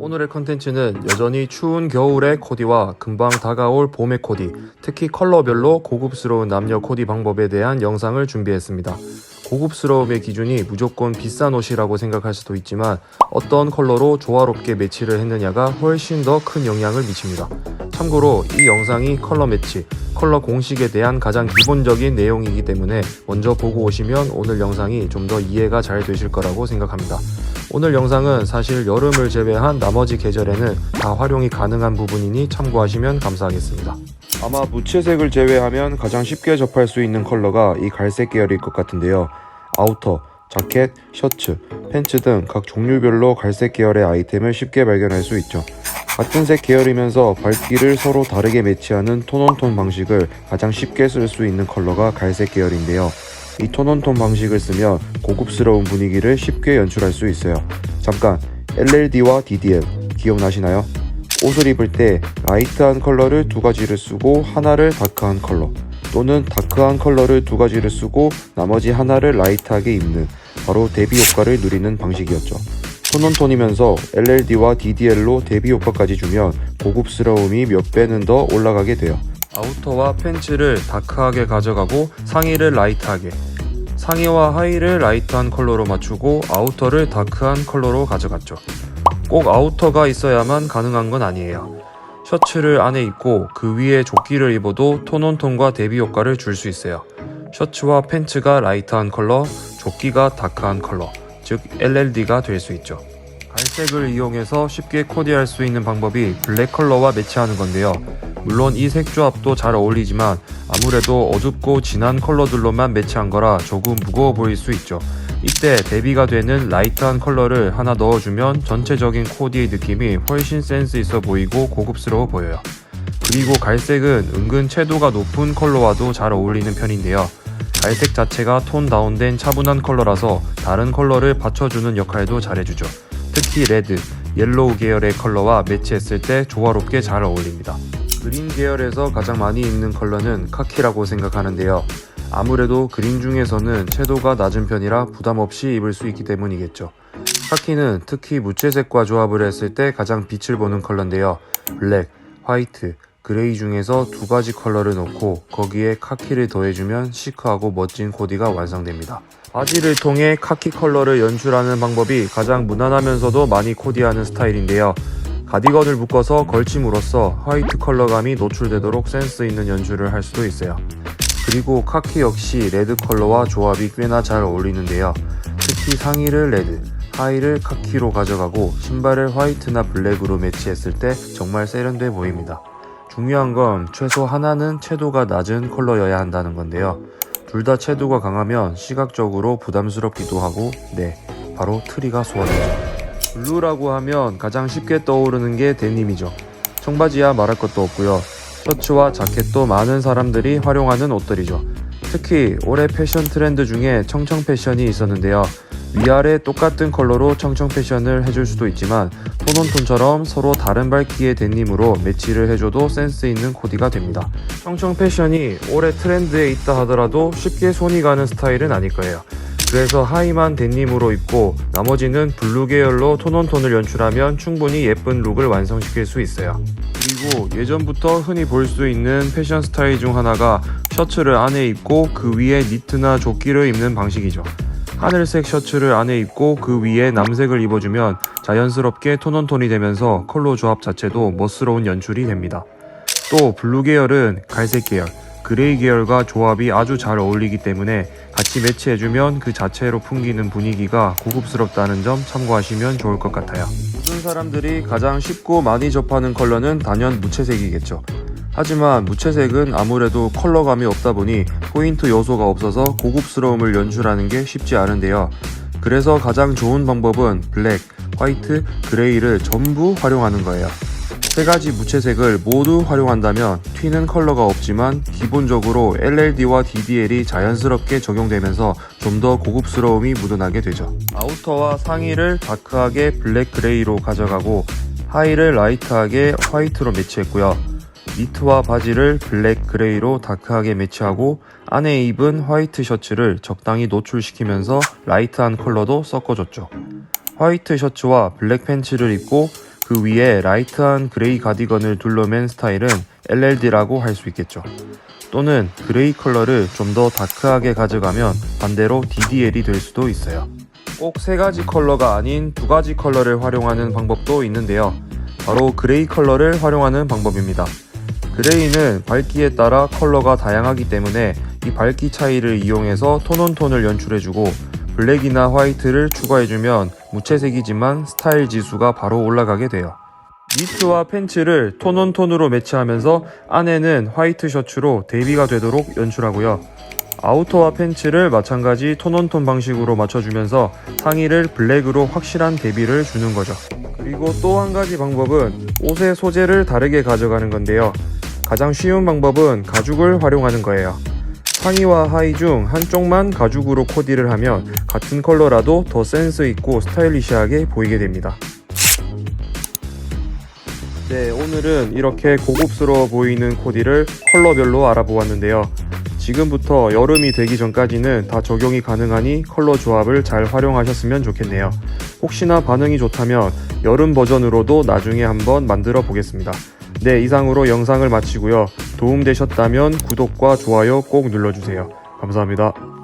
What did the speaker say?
오늘의 컨텐츠는 여전히 추운 겨울의 코디와 금방 다가올 봄의 코디, 특히 컬러별로 고급스러운 남녀 코디 방법에 대한 영상을 준비했습니다. 고급스러움의 기준이 무조건 비싼 옷이라고 생각할 수도 있지만 어떤 컬러로 조화롭게 매치를 했느냐가 훨씬 더 큰 영향을 미칩니다. 참고로 이 영상이 컬러 매치, 컬러 공식에 대한 가장 기본적인 내용이기 때문에 먼저 보고 오시면 오늘 영상이 좀 더 이해가 잘 되실 거라고 생각합니다. 오늘 영상은 사실 여름을 제외한 나머지 계절에는 다 활용이 가능한 부분이니 참고하시면 감사하겠습니다. 아마 무채색을 제외하면 가장 쉽게 접할 수 있는 컬러가 이 갈색 계열일 것 같은데요. 아우터, 자켓, 셔츠, 팬츠 등 각 종류별로 갈색 계열의 아이템을 쉽게 발견할 수 있죠. 같은 색 계열이면서 밝기를 서로 다르게 매치하는 톤온톤 방식을 가장 쉽게 쓸 수 있는 컬러가 갈색 계열인데요. 이 톤온톤 방식을 쓰면 고급스러운 분위기를 쉽게 연출할 수 있어요. 잠깐, LLD와 DDL 기억나시나요? 옷을 입을 때 라이트한 컬러를 두 가지를 쓰고 하나를 다크한 컬러 또는 다크한 컬러를 두 가지를 쓰고 나머지 하나를 라이트하게 입는 바로 대비 효과를 누리는 방식이었죠. 톤온톤이면서 LLD와 DDL로 대비 효과까지 주면 고급스러움이 몇 배는 더 올라가게 돼요. 아우터와 팬츠를 다크하게 가져가고 상의를 라이트하게 상의와 하의를 라이트한 컬러로 맞추고 아우터를 다크한 컬러로 가져갔죠. 꼭 아우터가 있어야만 가능한 건 아니에요. 셔츠를 안에 입고 그 위에 조끼를 입어도 톤 온톤과 대비 효과를 줄 수 있어요. 셔츠와 팬츠가 라이트한 컬러, 조끼가 다크한 컬러, 즉 LLD가 될 수 있죠. 갈색을 이용해서 쉽게 코디할 수 있는 방법이 블랙 컬러와 매치하는 건데요. 물론 이 색 조합도 잘 어울리지만 아무래도 어둡고 진한 컬러들로만 매치한 거라 조금 무거워 보일 수 있죠. 이때 대비가 되는 라이트한 컬러를 하나 넣어주면 전체적인 코디의 느낌이 훨씬 센스 있어 보이고 고급스러워 보여요. 그리고 갈색은 은근 채도가 높은 컬러와도 잘 어울리는 편인데요. 갈색 자체가 톤 다운된 차분한 컬러라서 다른 컬러를 받쳐주는 역할도 잘해주죠. 특히 레드, 옐로우 계열의 컬러와 매치했을 때 조화롭게 잘 어울립니다. 그린 계열에서 가장 많이 입는 컬러는 카키라고 생각하는데요. 아무래도 그린 중에서는 채도가 낮은 편이라 부담 없이 입을 수 있기 때문이겠죠. 카키는 특히 무채색과 조합을 했을 때 가장 빛을 보는 컬러인데요. 블랙, 화이트, 그레이 중에서 두 가지 컬러를 넣고 거기에 카키를 더해주면 시크하고 멋진 코디가 완성됩니다. 바지를 통해 카키 컬러를 연출하는 방법이 가장 무난하면서도 많이 코디하는 스타일인데요. 가디건을 묶어서 걸침으로써 화이트 컬러감이 노출되도록 센스 있는 연출을 할 수도 있어요. 그리고 카키 역시 레드 컬러와 조합이 꽤나 잘 어울리는데요. 특히 상의를 레드, 하의를 카키로 가져가고 신발을 화이트나 블랙으로 매치했을 때 정말 세련돼 보입니다. 중요한 건 최소 하나는 채도가 낮은 컬러여야 한다는 건데요. 둘 다 채도가 강하면 시각적으로 부담스럽기도 하고, 네, 바로 트리가 소화되죠. 블루라고 하면 가장 쉽게 떠오르는 게 데님이죠. 청바지야 말할 것도 없고요. 셔츠와 자켓도 많은 사람들이 활용하는 옷들이죠. 특히 올해 패션 트렌드 중에 청청 패션이 있었는데요. 위아래 똑같은 컬러로 청청 패션을 해줄 수도 있지만 톤온톤처럼 서로 다른 밝기의 데님으로 매치를 해줘도 센스 있는 코디가 됩니다. 청청 패션이 올해 트렌드에 있다 하더라도 쉽게 손이 가는 스타일은 아닐 거예요. 그래서 하의만 데님으로 입고 나머지는 블루 계열로 톤온톤을 연출하면 충분히 예쁜 룩을 완성시킬 수 있어요. 그리고 예전부터 흔히 볼 수 있는 패션 스타일 중 하나가 셔츠를 안에 입고 그 위에 니트나 조끼를 입는 방식이죠. 하늘색 셔츠를 안에 입고 그 위에 남색을 입어주면 자연스럽게 톤온톤이 되면서 컬러 조합 자체도 멋스러운 연출이 됩니다. 또 블루 계열은 갈색 계열, 그레이 계열과 조합이 아주 잘 어울리기 때문에 같이 매치해주면 그 자체로 풍기는 분위기가 고급스럽다는 점 참고하시면 좋을 것 같아요. 모든 사람들이 가장 쉽고 많이 접하는 컬러는 단연 무채색이겠죠. 하지만 무채색은 아무래도 컬러감이 없다 보니 포인트 요소가 없어서 고급스러움을 연출하는 게 쉽지 않은데요. 그래서 가장 좋은 방법은 블랙, 화이트, 그레이를 전부 활용하는 거예요. 세 가지 무채색을 모두 활용한다면 튀는 컬러가 없지만 기본적으로 LLD와 DDL이 자연스럽게 적용되면서 좀 더 고급스러움이 묻어나게 되죠. 아우터와 상의를 다크하게 블랙 그레이로 가져가고 하의를 라이트하게 화이트로 매치했고요. 니트와 바지를 블랙 그레이로 다크하게 매치하고 안에 입은 화이트 셔츠를 적당히 노출시키면서 라이트한 컬러도 섞어줬죠. 화이트 셔츠와 블랙 팬츠를 입고 그 위에 라이트한 그레이 가디건을 둘러맨 스타일은 LLD라고 할 수 있겠죠. 또는 그레이 컬러를 좀 더 다크하게 가져가면 반대로 DDL이 될 수도 있어요. 꼭 세 가지 컬러가 아닌 두 가지 컬러를 활용하는 방법도 있는데요. 바로 그레이 컬러를 활용하는 방법입니다. 그레이는 밝기에 따라 컬러가 다양하기 때문에 이 밝기 차이를 이용해서 톤온톤을 연출해주고 블랙이나 화이트를 추가해주면 무채색이지만 스타일 지수가 바로 올라가게 돼요. 니트와 팬츠를 톤온톤으로 매치하면서 안에는 화이트 셔츠로 대비가 되도록 연출하고요. 아우터와 팬츠를 마찬가지 톤온톤 방식으로 맞춰주면서 상의를 블랙으로 확실한 대비를 주는 거죠. 그리고 또 한 가지 방법은 옷의 소재를 다르게 가져가는 건데요. 가장 쉬운 방법은 가죽을 활용하는 거예요. 상의와 하의 중 한쪽만 가죽으로 코디를 하면 같은 컬러라도 더 센스 있고 스타일리시하게 보이게 됩니다. 네, 오늘은 이렇게 고급스러워 보이는 코디를 컬러별로 알아보았는데요. 지금부터 여름이 되기 전까지는 다 적용이 가능하니 컬러 조합을 잘 활용하셨으면 좋겠네요. 혹시나 반응이 좋다면 여름 버전으로도 나중에 한번 만들어 보겠습니다. 네, 이상으로 영상을 마치고요. 도움되셨다면 구독과 좋아요 꼭 눌러주세요. 감사합니다.